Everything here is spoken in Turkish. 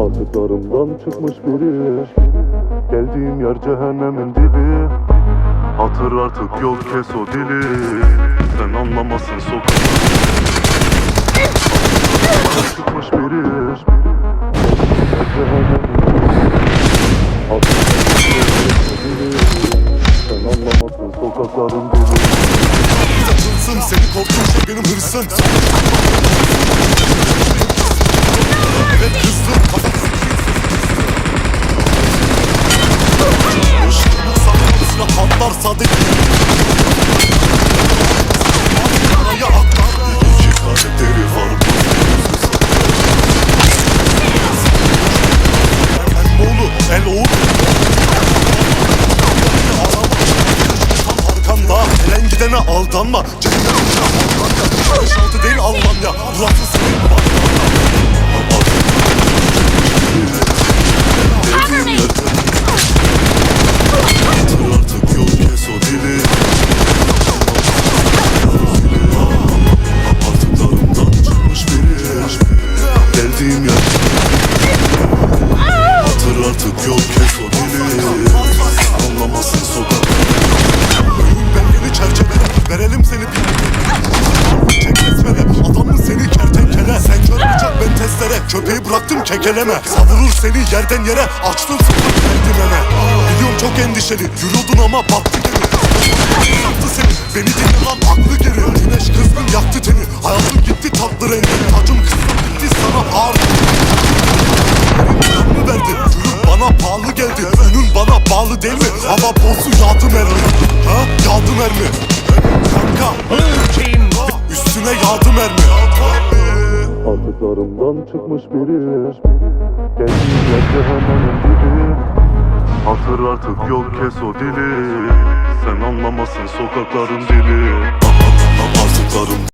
Artıklarımdan çıkmış biri. Geldiğim yer cehennemin dibi. Hatır artık yol kes o dili. Sen anlamasın sokak. Çıkmış biri. Sen anlamasın sokakların dili Hırsın seni korktuğum şey benim hırsım sadık. Araya atlar İki karakteri var El oğlu el oğlu arkanda Gelen gidene aldanma. Almanya Beş değil Almanya. Burası senin Dediğim Köpeği bıraktım kekeleme Savurur seni yerden yere Açtın sokak merdivene Biliyorum çok endişeli Yürüyordun ama battı geri. Yaktı seni Beni dinle lan aklı geri. Güneş kızgın yaktı teni Hayatım gitti tatlı rengi. Tacım kızım gitti sana ağır mı verdi? Ürün bana pahalı geldi. Ünün bana bağlı değil mi? Hava bozu yağdı mermi. Ha? Yağdı mermi. Kanka. Üstüne yağdı mermi Artıklarımdan çıkmış biri. Yer cehennemin dibi. Hatır artık yol kes o dili. Sen anlamasın sokakların dili. Artıklarım